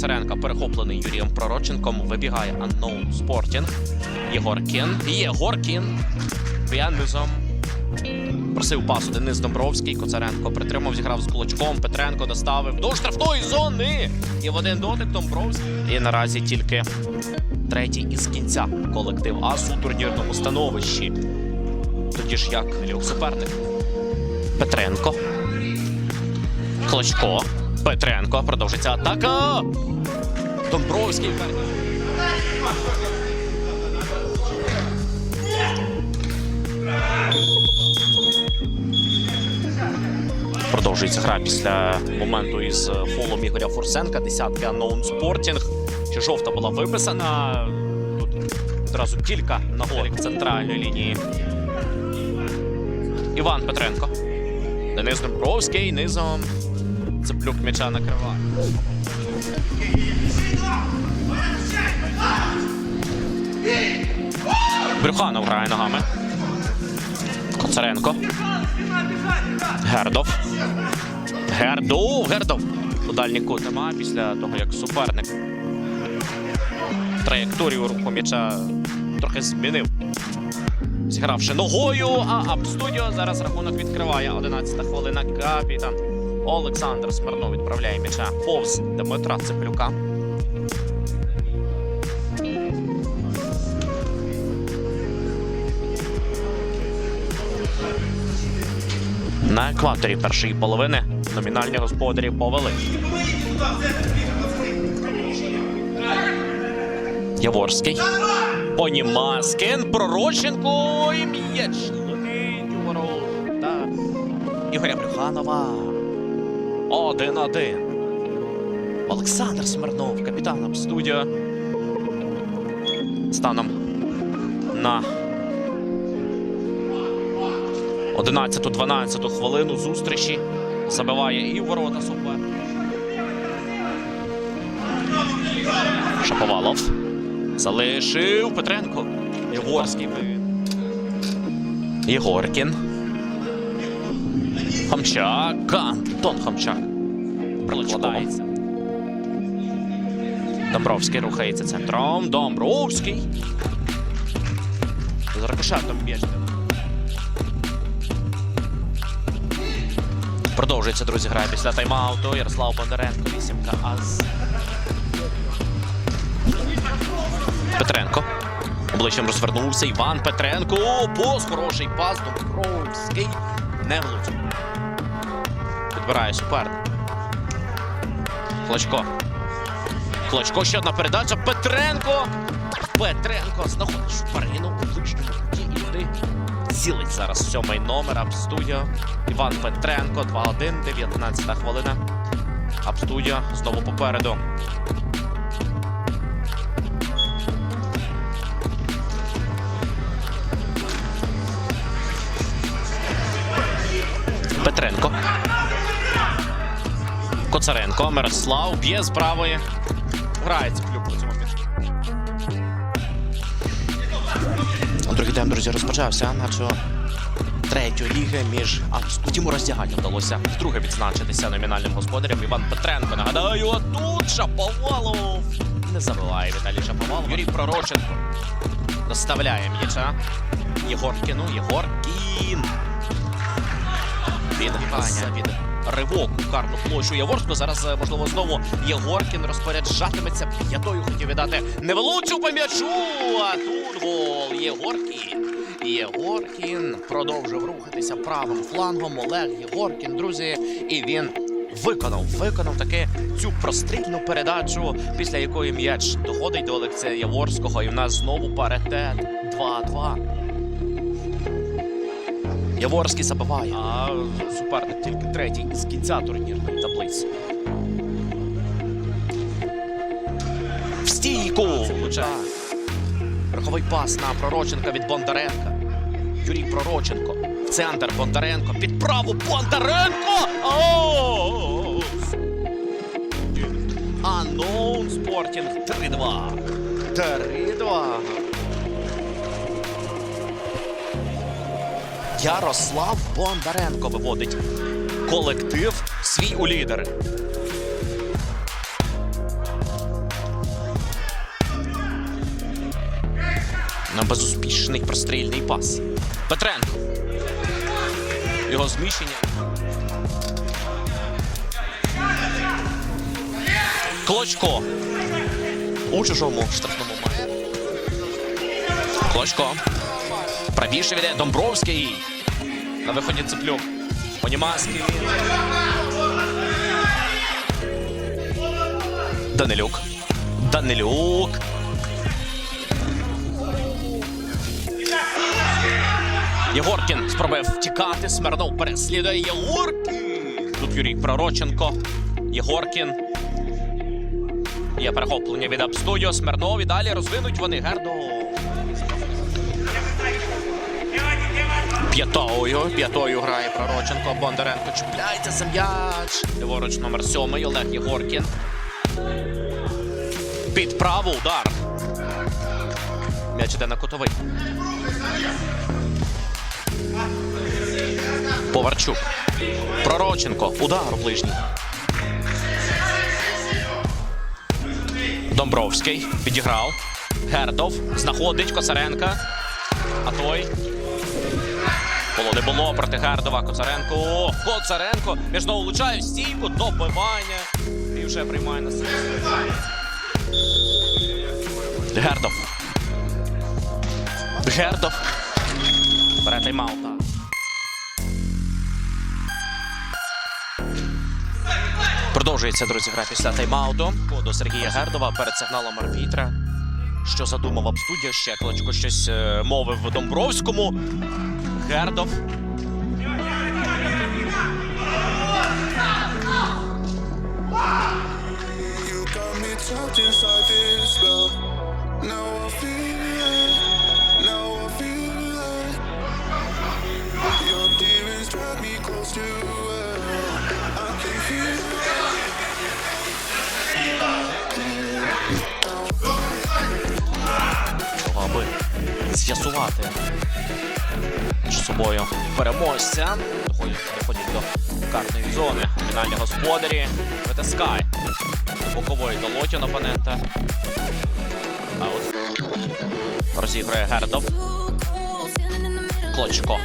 Коцаренка перехоплений Юрієм Пророченком. Вибігає Unknown Sporting. Єгоркін. Єгоркін. П'янизом. Просив пасу Денис Домбровський. Коцаренко притримав, зіграв з кулачком. Петренко доставив до штрафної зони. І в один дотик Домбровський. І наразі тільки третій із кінця колектив АСУ у турнірному становищі. Тоді ж як суперник. Петренко. Клочко. Петренко. Продовжиться атака. Домбровський. Продовжується гра після моменту із фолом Ігоря Фурсенка. Unknown Sporting. Чи жовта була виписана? Тут одразу кілька нагорів центральної лінії. Іван Петренко. Денис Домбровський низом. Цеплюк м'яча накриває. Брюханов грає ногами. Коцаренко. Гердов. Гердов. Гердов. У дальній кут нема після того, як суперник траєкторію руху м'яча трохи змінив. Зігравши ногою, а Абстудіо зараз рахунок відкриває. 11 хвилина. Капітан Олександр Смирнов відправляє м'яча повз Дмитра Цеплюка. На екваторі першої половини номінальні господарі повели. Яворський. Понімаскин, Пророченко і м'яч. летить. Ігоря Брюханова. Один-один. Олександр Смирнов, капітаном студіо. Станом на 11-12 хвилину зустрічі. Забиває і ворота супер. Шаповалов. Залишив Петренко. Єгорський. Єгоркін. Хамчак. Антон Хамчак. Прикладається. Домбровський рухається центром. Домбровський. З рикошетом б'єш. Продовжується, друзі, гра після тайм-ауту. Ярослав Бондаренко, вісімка АЗ. Петренко. Обличчям розвернувся. Іван Петренко. О, Пос, хороший пас. Домбровський. Не влучив. Підбирає суперник. Клочко. Клочко. Ще одна передача. Петренко. Петренко знаходить Цілить зараз сьомий номер Абстудіо. Іван Петренко. 2-1, 19 хвилина. Абстудіо знову попереду. Петренко. Коцаренко. Мирослав б'є з правої. Грається клюк Другий тайм, друзі, розпочався. Наче третьої ліги між Утім, роздягання вдалося вдруге відзначитися номінальним господарем Іван Петренко. Нагадаю, а тут Шаповалов. Не забиває Віталій Шаповалов. Юрій Пророченко доставляє м'яча. Єгоркіну. Єгоркін. Відгання від ривок у карну площу Яворську. Зараз, е, можливо, знову Єгоркін розпоряджатиметься. П'ятою хотів віддати. Не влучив по м'ячу. А тут гол Єгоркін. Єгоркін продовжив рухатися правим флангом. Олег Єгоркін, друзі. І він виконав, виконав таки цю прострільну передачу, після якої м'яч доходить до Олексія Яворського. І в нас знову паритет 2-2. Яворський забиває. А суперник тільки третій з кінця турнірної таблиці. В стійку! Верховий пас на Пророченка від Бондаренка. Юрій Пророченко. В центр Бондаренко. Під праву Бондаренко! О! Unknown Спортінг 3-2. 3-2. Ярослав Бондаренко виводить колектив свій у лідери. На безуспішний прострільний пас. Петренко. Його зміщення. Клочко. У чужому штрафному має. Клочко. Правіше віде Домбровський. На виході Цеплюк. Онімаський. Данилюк. Данилюк. Єгоркін спробує втікати. Смирнов переслідує Єгоркін. Тут Юрій Пророченко. Єгоркін. Є перехоплення від Абстудіо. Смирнов і далі розвинуть вони Гердо. П'ятою. П'ятою грає Пророченко. Бондаренко чіпляється за м'яч. Ліворуч номер сьомий. Олег Єгоркін. Під праву удар. М'яч іде на кутовий. Поварчук. Пророченко. Удар у ближній. Домбровський підіграв. Гердов знаходить Коцаренка. А той. Було не було проти Гердова. Коцаренко. О, Коцаренко. Між знову влучає стійку. Добивання. І вже приймає на себе. Гердов. Гердов. Бере тайм-аут. Продовжується, друзі, гра після тайм-ауту. До Сергія Гердова перед сигналом арбітра. Що задумав Абстудіо? Ще Клочко щось е, мовив Домбровському. Гердов. You got me trapped inside this spell. Now I feel собою переможця. Доходять, доходять до картної зони. Фінальні господарі витискає бокової долоті на опонента. А от розіграє Гердов. Клочко.